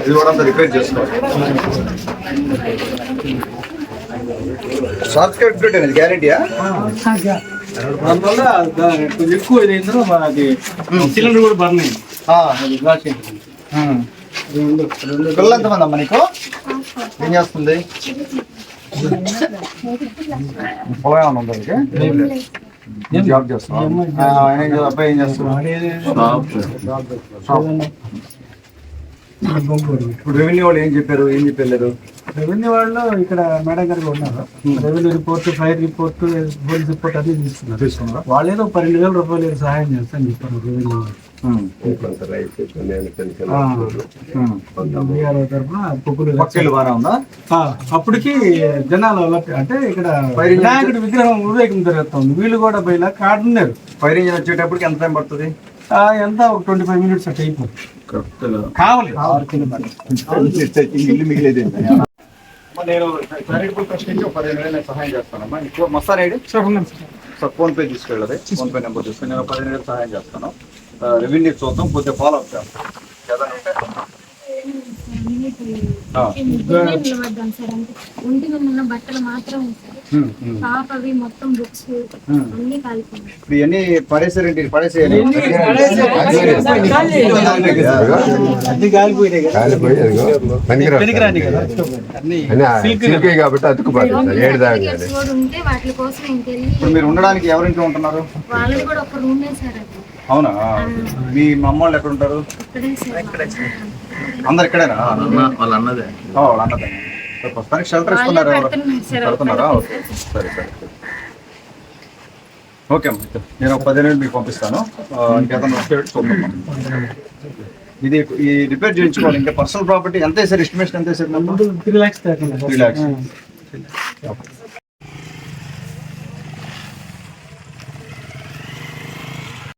ఇది కూడా అంతా రిపేర్ చేసుకోవాలి. షార్ట్ సర్క్యూట్ అనేది గ్యారెంటీయా దానివల్ల కొంచెం ఎక్కువ ఇది ఏంటో అది సిలిండర్ కూడా బర్న్ అయింది. అది రెండు రెండు పిల్లలు ఎంతమంది అమ్మ నీకు? ఏం చేస్తుంది? పొలం ఏమైనా ఉందా నీకు? ఏం? జాబ్ చేస్తున్నావు? ఆయన ఏం చేస్తా- అబ్బాయి ఏం చేస్తున్నాడు? ఇప్పుడు రెవెన్యూ వాళ్ళు ఏం చెప్పారు? ఏం చెప్పారు రెవెన్యూ వాళ్ళు ఇక్కడ మేడం గారు ఉన్నారు. Revenue report fire report police report అన్ని తీసుకున్నారు. తీసుకున్నారా? వాళ్ళు ఏదో పన్నెండు వేల రూపాయలు సహాయం చేస్తాను చెప్పారు రెవెన్యూ అప్పటికి జనాలు అంటే ఇక్కడ వినాయకుడి విగ్రహం ఉదయం జరుగుతుంది. వీళ్ళు కూడా పోయినా కార్డు ఉన్నారు ఫైర్ ఇంజిన్ వచ్చేటప్పటికి ఎంత టైం పడుతుంది? ఎంత? ఒక ట్వంటీ ఫైవ్ మినిట్స్ అట్లా అయిపోతుంది. కావాలి. ఇల్లు మిగిలేదు. నేను చారిటబుల్ ట్రస్ట్ నుంచి ఒక పదిహేను వేలు సహాయం చేస్తానమ్మా. నీకు Mastan ID? Sir PhonePe తీసుకెళ్ళదు. ఫోన్ పే నెంబర్ తీసుకుని నేను పదిహేను వేలు సహాయం చేస్తాను. రెవెన్యూ చూద్దాం కొద్దిగా ఫాలో అప్ చేస్తాం ఏదైనా ఉంటే? ఆ. నిలబడ్డాం సార్ అంటే ఒంటి మీద ఉన్న బట్టలు మాత్రం. పాపవి మొత్తం బుక్స్ అన్ని కాలిపోయినాయి. ఇప్పుడు ఇవన్నీ పడేసారేంటి పడేసేయాలి సిల్కీ కాబట్టి అతుకుపోతుంది ఏడు దాకా ఉంటే వాటి కోసం ఇంకెళ్ళి ఇప్పుడు మీరు ఉండడానికి ఎవరింట్లో ఉంటున్నారు? వాళ్ళది కూడా ఒక రూమే సార్ అది. అవునా? మీ అమ్మ వాళ్ళు ఎక్కడ ఉంటారు? అందరు ఇక్కడేనా? వాళ్ళ అన్నదే. ఓ, వాళ్ళ అన్నదే. ప్రస్తుతానికి షెల్టర్ ఇస్తున్నారు ఎవరు? పెడుతున్నారు ఓకే. సరే సరే ఓకే అమ్మా నేను ఒక పదిహేను వేలు మీకు పంపిస్తాను. ఇంకేదైనా వస్తే చూద్దాం ఇది ఈ రిపేర్ చేయించుకోవాలి. ఇంకా పర్సనల్ ప్రాపర్టీ ఎంత వేసారు ఎస్టిమేషన్ ఎంత వేసారు త్రీ లాక్స్ దాకా త్రీ ల్యాక్స్